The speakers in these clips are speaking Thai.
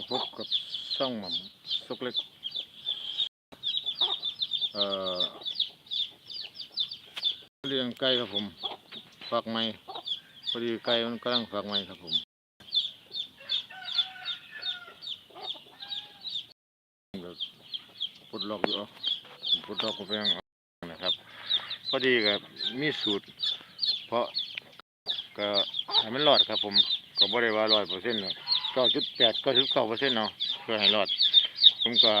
มาพบกับช่องหม่ำซุกเล็กเอ่อเลี้ยงไก่ครับผมฝากไม้พอดีไก่มันกำลังฝากไม้ครับผมปลดล็อกอยู่เอาปลดล็อกก็ไปยังนะครับ พอดีกับมีสูตร เพราะก็ให้มันรอดครับผมก็บ่ได้ว่าร้อยเปอร์เซ็นต์ เก้าจุดแปดเก้าจุดเก้าเปอร์เซ็นต์เนาะเพื่อให้รอด ผมก็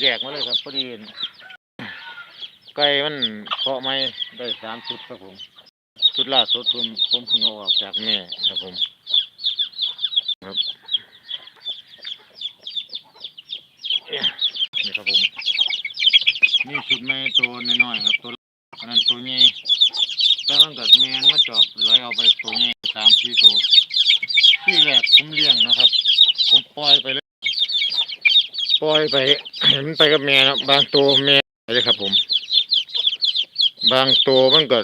แยกมาเลยครับพอดีไก่มันเพาะไม่ได้สามชุดครับผมชุดล่าสุดผมผมเพิ่งเอาออกจากแม่ครับผมครับนี่ครับผมนี่ชุดแม่ตัวน้อยๆครับตัวนั้นตัวใหญ่แต่มันเกิดแมนมาจอบร้อยเอาไปตัวใหญ่สามสี่ตัวที่แรกผมเลี้ยงนะครับ ผมปล่อยไปเลยปล่ อยไปมันไปกับแม่นะบางตัวแม่เลยครับผม บางตัวมันก็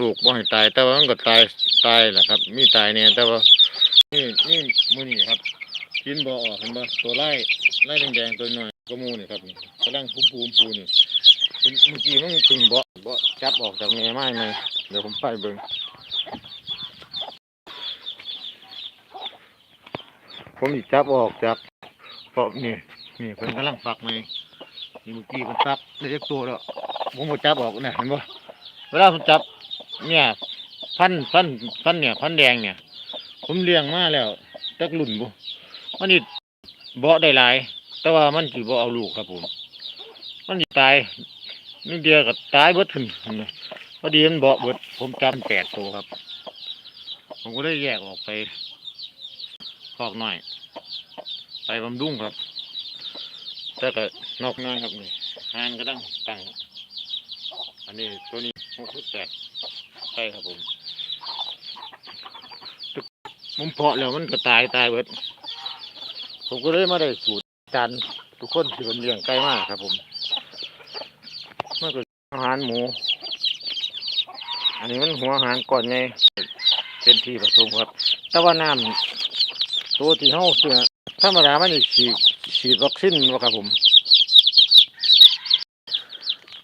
ลูกบ่ให้ตาย แต่ว่ามันก็ตายตายแหละครับ มีตายเนี่ยแต่ว่านี่นี่มือนี่ครับกินบ่ออกเห็นบ่ตัวไล่ไล่แดงๆตัวหน่อยก็มูนี่ครับนี่กำลังพุ่มพูมพูนี่เป็นเมื่อกี้มันถึงบ่บ่จับออกจากแม่ไม้ไหมเดี๋ยวผมไปเบิ่งผมจับออกจาก เพราะนี่นี่เพิ่นกำลังฝักไหมนี่เมื่อกี้เพิ่นฝักได้จักตัวแล้วผมก็จับออกนะเห็นบ่เวลาผมจับ เนี่ยพันพันพันเนี่ย พันแดงเนี่ย ผมเลี้ยงมาแล้วจักรุ่นบุมันนี่เบาะได้หลาย แต่ว่ามันสิบ่เอาลูกครับผม มันสิตายนี่เดียวก็ตายเบิดถึงพอดีมันเบาะเบิด ผมจำแปดตัวครับ ผมก็ได้แยกออกไปคอกน้อย ไปบำรุงครับแต่ก็นอกน้อยครับนี่หานก็ต้องตั้งอันนี้ตัวนี้หกสิบแปดใช่ครับผมผมเพาะแล้วมันก็ตายตายเบิดผมก็เลยมาได้สูตรจานทุกคนที่ผมเลี้ยงไก่มากครับผมมันก็อาหารหมู อันนี้มันหัวอาหารก่อนไงเป็นที่ผสมครับ แต่ว่าน้ำตัวที่เขาเสือ ธรรมดามันนี่ฉีดฉีดวัคซีนวะครับผม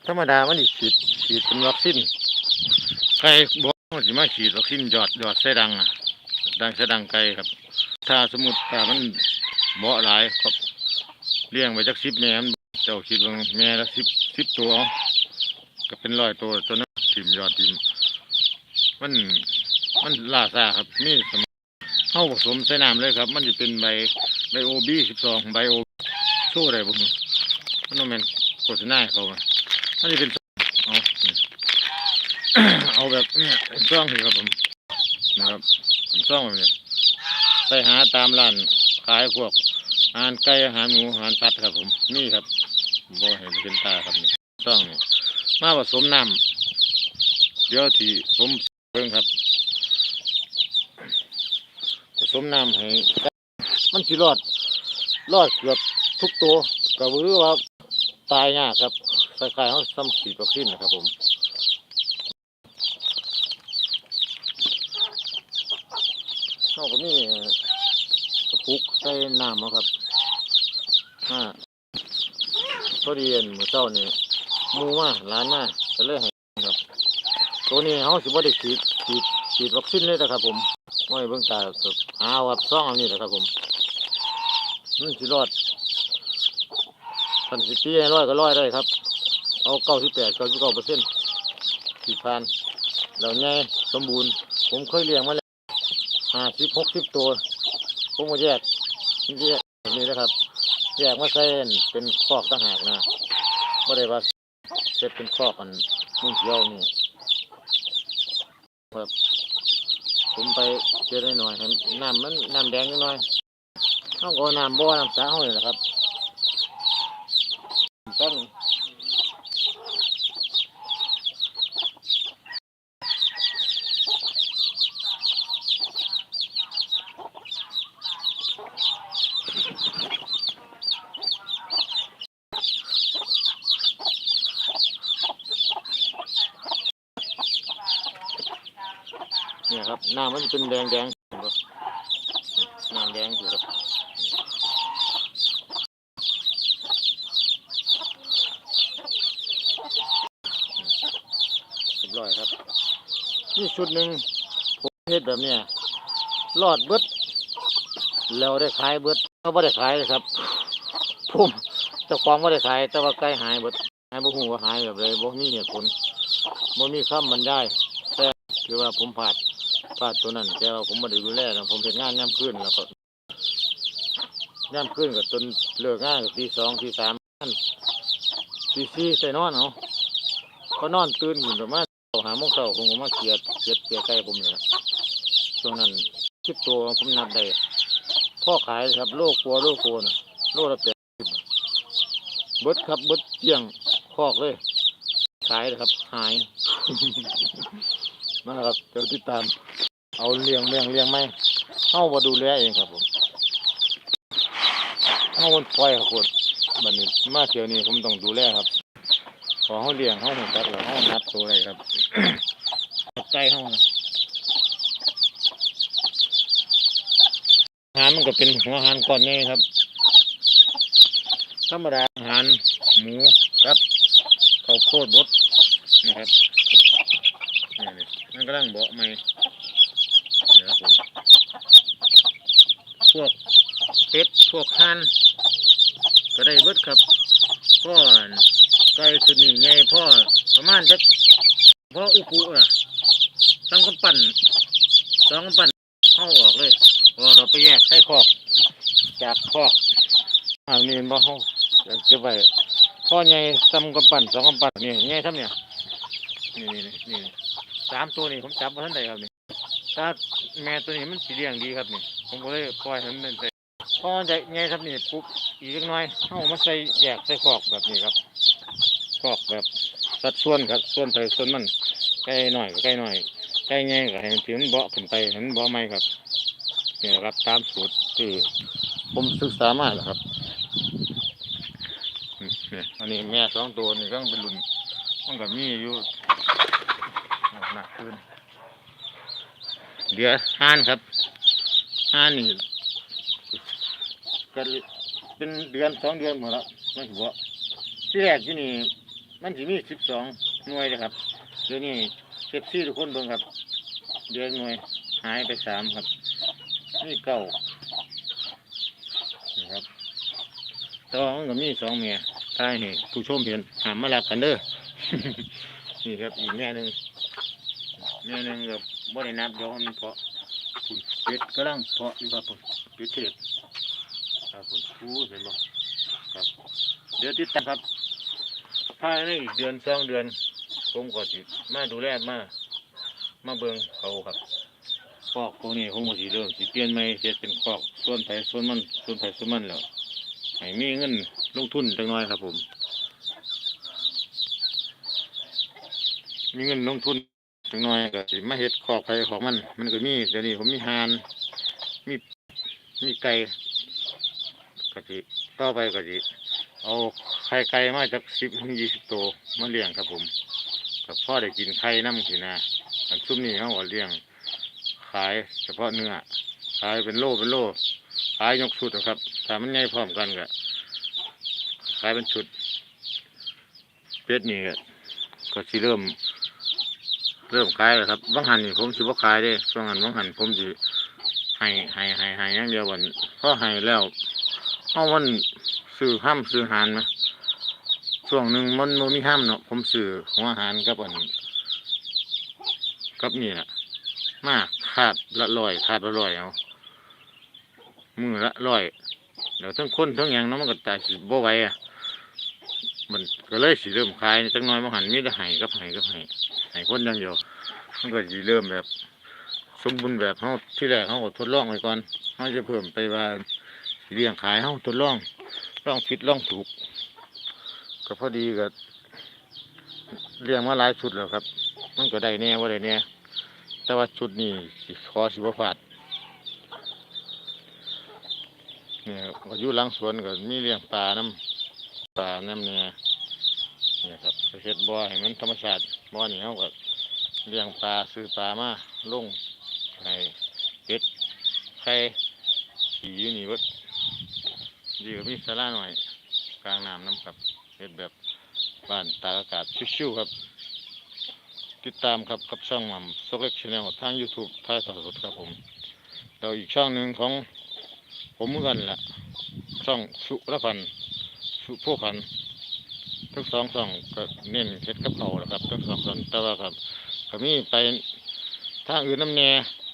ธรรมดามันนี่ฉีดฉีดเป็นวัคซีนไก่บอกมันสิมาฉีดวัคซีนหยอดหยอดใส่ดังอะดังใส่ดังไก่ครับ ถ้าสมมติถ้ามันเบาหลายครับเลี้ยงไปจักสิบแม่มันเจ้าคิดว่าแม่ละสิบสิบตัวก็เป็นร้อยตัวตัวนั้นทิมยอดทิมมันมันล่าซาครับมีสม เข้าผสมใส่น้ำเลยครับ มันจะเป็นใบใบโอบีสิบสองใบโอโซ่อะได้บ่ฮู้มันบ่แม่นโฆษณาให้เขาอะอันนี้เป็นเอาเอาแบบเนี่ยเป็นซ่องสิครับผมนะครับผมซ่องแบบนี้ไปหาตามร้านขายพวกอาหารไก่อาหารหมูอาหารสัตว์ครับผมนี่ครับบ่เห็นเป็นตาครับนี่ซ่องนี่มาผสมน้ำเดี๋ยวที่ผมเบิ่งครับ ผสมน้ำให้มันสิรอดรอดเกือบทุกตัวก็บ่รู้ว่าตายยากครับคล้ายๆเขาซ้ำฉีดวัคซีนนะครับผมเขาก็มีกระปุกใส่น้ำครับอ่าพอดีเห็นมือเจ้านี่มูมาร้านมาก็เลยให้ครับ ตัวนี้เขาสิบ่ได้ฉีดฉีดฉีดวัคซีนเลยนะครับผม ไม่เบิ่งตาครับหาวัดซ่องอานี่แหละครับผมมันสิรอดพันสิปีร้อยก็ร้อยได้ครับ เอาเก้าสิบแปดเก้าสิบเก้าเปอร์เซ็นต์สี่พันแล้วไงสมบูรณ์ ผมเคยเลี้ยงมาแล้วห้าสิบหกสิบตัว ผมก็แยกแยกนี้นะครับแยกมาใส่เป็นคอกต่างหากนะไม่ได้ว่าเซตเป็นคอกอันมุ่งเขียวนี่ครับ ผมไปเจอได้หน่อยน้ำมันน้ำแดงนิดหน่อยต้องเอาน้ำบ่อน้ำสาเขาเลยนะครับ นะครับหน้ามันจะเป็นแดงแดงน้ำแดงอยู่ครับเรียบร้อยครับที่ชุดหนึ่งผมเฮ็แบบเนี้ยรอดเบิดแล้ได้ขายเบิดเขาไม่ได้ขายเลยครับพุ่มแต่ความไม่ได้ขาย แต่ว่าใกล้หายเบิดหายบ่หงว่าหายแบบเลยบ่นี่เหตุผลบ่มีคำมันได้ แต่คือว่าผมผ่าน พลาดตัวนั้นแต่ว่าผมบ่ได้ดูแลนะผมเฮ็ดงานยามคืนแล้วก็ยามคืนก็จนเลิกงานก็ตีสองตีสามตีสี่ใส่นอนเอาพอนอนตื่นขึ้นประมาณหาโมงเช้าผมก็มาเกียดเกียดเกียดไก่ผมนี่แหละช่วงนั้นคิดตัวผมนับได้พ่อขายครับโลกลัวโลกโกนะโลละแปดสิบเบิดครับเบิดเกี่ยงคอกเลย ขายเลยครับ หาย มาครับเดี๋ยวติดตาม เอาเลี้ยงเลี้ยงเลี้ยงไหมเข้ามาดูแลเองครับผมเข้ามันปล่อยครับคนนี้มาเที่ยวนี้ผมต้องดูแลครับขอเขาเลี้ยงเขาหัวจักแล้วเขานับตัวอะไรครับใกล้เขานะอาหารมันก็เป็นหัวอาหารก่อนไงครับธรรมดาอาหารหมูกับข้าวโพดบดนะครับนี่นี่มันกำลังเบาะไหม นี่ครับผมพวกเป็ดพวกห่านก็ได้เบิดครับพ่อไก่สุดนี่ใหญ่พ่อประมาณจักพ่ออุกุน่ะสองกำปั้นสองกำปั้นเข้าออกเลยเราะว่าเราไปแยกใส่คอกจากคอกอ่านี่บ่เขาเดี๋ยวเก็บไว้พ่อใหญ่ซ้ำกำปั้นสองกำปั้นนี่ใหญ่ทำเนี่ยนี่นี่นี่สามตัวนี่ผมจับมาทันใดครับนี่ ถ้าแม่ตัวนี้มันสีเลี้ยงดีครับนี่ผมก็เลยปล่อยให้มันเป็นไปพอใหญ่ใหญ่ครับนี่ปุ๊บอีกเล็กน้อยเอามาใส่แยกใส่คอกแบบนี้ครับคอกแบบสัดส่วนครับส่วนไปส่วนมันใกล้หน่อยก็ใกล้หน่อยใกล้ใหญ่ก็ให้มันถือมันเบาะขึ้นไปให้มันเบาะไม่ครับนี่ครับตามสูตรที่ผมศึกษามาแหละครับอันนี้แม่สองตัวนี่ก็เป็นรุ่นมันก็มีอยู่หนักขึ้น เดี๋ยวห้านครับห้านี่ก็เป็นเดือนสองเดือนหมดแล้วมันถือว่าที่แรกที่นี่มันจะมีสิบสองหน่วยนะครับเดี๋ยวนี้เก็บซี่ทุกคนเบิ่งครับ เดือนหน่วยหายไปสามครับ นี่เก้านี่ครับแตอนมันก็มีสองเมียถ้าให้ผู้ชมเห็นหามมาลับกันเด้อนี่ครับอีกแม่หนึ่งแม่หนึ่งกับ บ่ได้นับเดี๋ยวมันเพาะคุณเป็ดกำลังเพาะอยู่ครับผมเป็ดเทศครับผมผู้เห็นบ่ครับ เดี๋ยวติดตามครับภายในอีกเดือนสองเดือน ผมก็สิมาดูแลมา มาเบิ่งเขาครับคอกพวกนี้ผมก็สิเริ่มสิเปลี่ยนใหม่เฮ็ดเป็นคอกส่วนไผส่วนมันส่วนไผส่วนมันแล้วให้มีเงินลงทุนจังน้อยครับผม มีเงินลงทุน จังน้อยก็สิมาเฮ็ดขอกไปของมัน มันก็มีเดี๋ยวนี้ผมมีหานมีมีไก่ก็สิต่อไปก็สิเอาไข่ไก่มาจากสิบถึงยี่สิบตัวมาเลี้ยงครับผมกับพ่อได้กินไข่น้ำขีนาอันซุ่มนี้เขาเลี้ยง ขายเฉพาะเนื้อขายเป็นโลเป็นโลขายยกชุดนะครับถ้ามันใหญ่พร้อมกันก็ขายเป็นชุดเป็ดนี่ก็ก็สิเริ่ม เริ่มขายแล้วครับบางหันนี่ผมสิบ่ขายเด้ช่วงหันบางหันผมสิให้ให้ให้ให้อย่างเดียววันพอให้แล้วเอามันซื้อห้ามซื้อหารนะช่วงหนึ่งมันโมมีห้ามเนาะผมซื้อหัวอาหารกับอันกับนี่แหละมาขาดละลอยขาดละลอยเอามือละร้อยเดี๋ยวทั้งคนทั้งยังเนาะมันก็ตายสิบ่ไหวอะ มันก็เลยสิเริ่มคลายจังน้อยบางหันมีแต่ไห้กับไห้กับไห้ไห้คนย่างเดียวมันก็สิเริ่มแบบ สมบูรณ์แบบเขาที่แรกเขาทดลองไว้ก่อนเขาจะเพิ่มไปว่าเลี้ยงขายเขาทดลองลองผิดลองถูก ก็พอดีก็เลี้ยงมาหลายชุดแล้วครับ มันก็ได้แน่ว่าได้แน่แต่ว่าชุดนี้สิขอสิบ่พาดเนี่ยครับก็อยู่หลังสวนก็มีเลี้ยงปลาน้ำ ปลาน้ำเนี่ยนี่ครับเฮ็ดบ่อให้มันธรรมชาติบ่อนี่เขาก็เลี้ยงปลาซื้อปลามาลงให้เป็ดไข่ขี่อยู่นี่เบิดดีก็มีสาราหน่อย กลางน้ำน้ำครับเฮ็ดแบบบ้านตากอากาศชิวๆครับ ติดตามครับกับช่องหม่ำซกเล็กชาแนลทาง YouTube ท้ายสดครับผมแล้วอีกช่องหนึ่งของผมเหมือนกันแหละช่องสุรพันธ์ สุโพพันทั้งสองช่องก็เน้นเฮ็ดกับเขาแหละครับทั้งสองช่องแต่ว่าครับก็มีไปทางอื่นน้ำแน่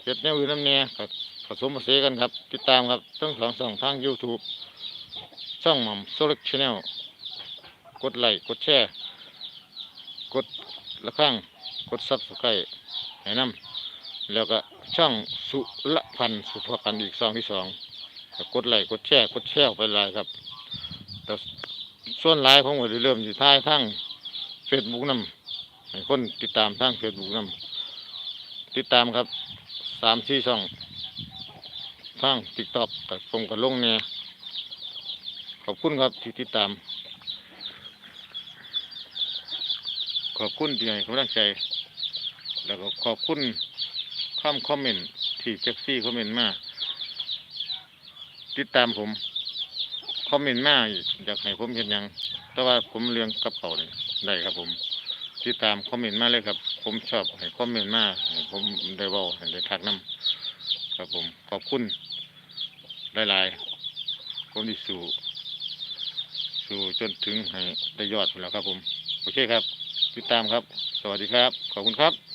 เฮ็ดแนวอื่นน้ำแน่ก็ผสมผสานกันครับ ติดตามครับทั้งสองช่องทาง YouTube ช่องหม่ำซกเล็กชแนลกดไลค์กดแชร์กดละครั้งกดซับสไครต์ให้น้ำแล้วก็ช่องสุละพันสุภพันธ์อีกซองที่สองกดไลค์กดแชร์กดแชร์ไปหลยครับ แต่ส่วนหลายผมก็ได้เริ่มอยู่ท้ายทั้งเฟซบุ๊กนำให้คนติดตามทั้งเฟซบุ๊กนำติดตามครับสามสี่ช่องทั้งติ๊กต็อกกับผมกับลงเนี่ยขอบคุณครับที่ติดตาม ขอบคุณที่ให้กำลังใจ แล้วก็ขอบคุณคำคอมเมนต์ที่เจ็กซี่คอมเมนต์มา ติดตามผม คอมเมนต์มาอยากให้ผมเห็นยัง แต่ว่าผมเลี้ยงกระเป๋านี่ได้ครับผมติดตามคอมเมนต์มาเลยครับ ผมชอบให้คอมเมนต์มาให้ผมได้บาให้ได้ทักน้ำครับผมขอบคุณหลายๆผมดิสู่สู่จนถึงให้ได้ยอดไปแล้วครับผม โอเคครับ ติดตามครับ สวัสดีครับ ขอบคุณครับ